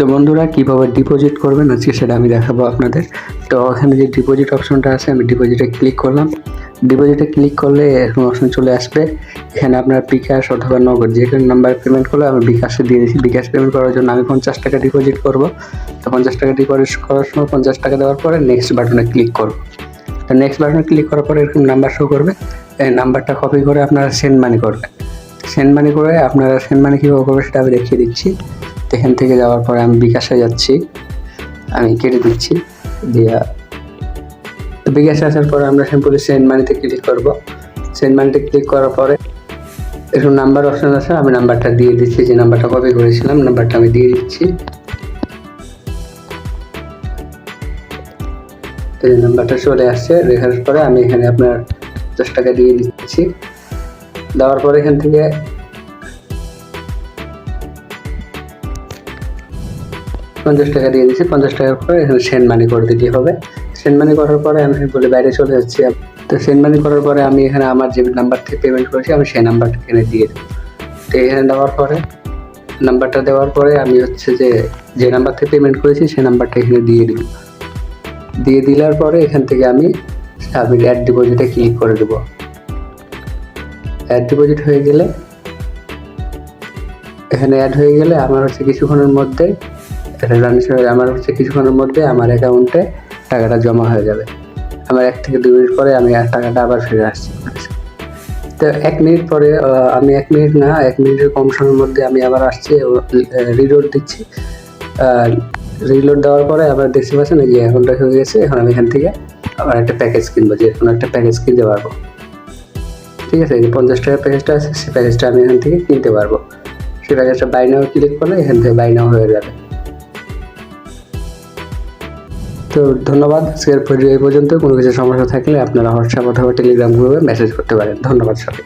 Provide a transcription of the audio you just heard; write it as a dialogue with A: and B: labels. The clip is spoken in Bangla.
A: তো বন্ধুরা, কীভাবে ডিপোজিট করবেন? আজকে সেটা আমি দেখাবো আপনাদের। তো এখানে যে ডিপোজিট অপশনটা আছে, আমি ডিপোজিটে ক্লিক করলাম। ডিপোজিটে ক্লিক করলে এরকম অপশন চলে আসবে। এখানে আপনার বিকাশ অথবা নগদ, যে কোনো নাম্বার পেমেন্ট করলে আমি বিকাশে দিয়ে দিচ্ছি বিকাশ পেমেন্ট করার জন্য আমি পঞ্চাশ টাকা ডিপোজিট করব। তো পঞ্চাশ টাকা ডিপোজিট করার সময় পঞ্চাশ টাকা দেওয়ার পরে নেক্সট বাটনে ক্লিক করব। তো নেক্সট বাটনে ক্লিক করার পরে এরকম নাম্বার শো করবে। এই নাম্বারটা কপি করে আপনারা সেন্ড মানি করবেন। সেন্ড মানি করে আপনারা সেন্ড মানি কীভাবে করবে সেটা আমি দেখিয়ে দিচ্ছি। এখান থেকে যাওয়ার পরে আমি বিকাশে যাচ্ছি। আমি কেটে দিচ্ছি দিয়া। বিকাশে আসার পরে আমরা সিম্পলি সেন্ড মানিতে ক্লিক করব। সেন্ড মানিতে ক্লিক করার পরে একটু নাম্বার অপশন আছে, আমি নাম্বারটা দিয়ে দিচ্ছি, যে নাম্বারটা কপি করেছিলাম নাম্বারটা আমি দিয়ে দিচ্ছি। এই নাম্বারটা চলে আসছে, দেখার পরে আমি এখানে আপনার দশ টাকা দিয়ে দিচ্ছি। দেওয়ার পরে এখান থেকে পঞ্চাশ টাকা দিয়ে দিচ্ছি পঞ্চাশ টাকার পরে এখানে সেন্ড মানি করে দিতে হবে। সেন্ড মানি করার পরে আমি বলে বাইরে চলে যাচ্ছি। তো সেন্ড মানি করার পরে আমি এখানে আমার যে নাম্বার থেকে পেমেন্ট করেছি, আমি সেই নাম্বারটা এখানে দিয়ে দেবো। তো এখানে দেওয়ার পরে নাম্বারটা দেওয়ার পরে আমি হচ্ছে যে যে নাম্বার থেকে পেমেন্ট করেছি, সেই নাম্বারটা এখানে দিয়ে দিব। দিয়ে দিলার পরে এখান থেকে আমি সাবমিট অ্যাড ডিপোজিটে ক্লিক করে দেবো। অ্যাড ডিপোজিট হয়ে গেলে, এখানে অ্যাড হয়ে গেলে আমার হচ্ছে কিছুক্ষণের মধ্যে ট্রানস্ফার আমার হচ্ছে কিছুক্ষণের মধ্যে আমার অ্যাকাউন্টে টাকাটা জমা হয়ে যাবে। আমার এক থেকে দুই মিনিট পরে আমি টাকাটা আবার ফিরে আসছি। তো এক মিনিট পরে আমি এক মিনিট না, এক মিনিটের কম সময়ের মধ্যে আমি আবার আসছি রিলোড দিচ্ছি। রিলোড দেওয়ার পরে আবার দেখতে পাচ্ছেন যে অ্যাকাউন্টটা হয়ে গেছে, এখন আমি এখান থেকে আবার একটা প্যাকেজ কিনবো, যে কোনো একটা প্যাকেজ কিনতে পারব। ঠিক আছে যে পঞ্চাশ টাকার প্যাকেজটা আছে, সেই প্যাকেজটা আমি এখান থেকে কিনতে পারব। সেই প্যাকেজটা বাই নাও ক্লিক করলে এখান থেকে বাই নাও হয়ে যাবে। তো ধন্যবাদ। আজকের এই পর্যন্ত কোনো কিছু সমস্যা থাকলে আপনারা হোয়াটসঅ্যাপ অথবা টেলিগ্রাম গ্রুপে মেসেজ করতে পারেন। ধন্যবাদ সবাই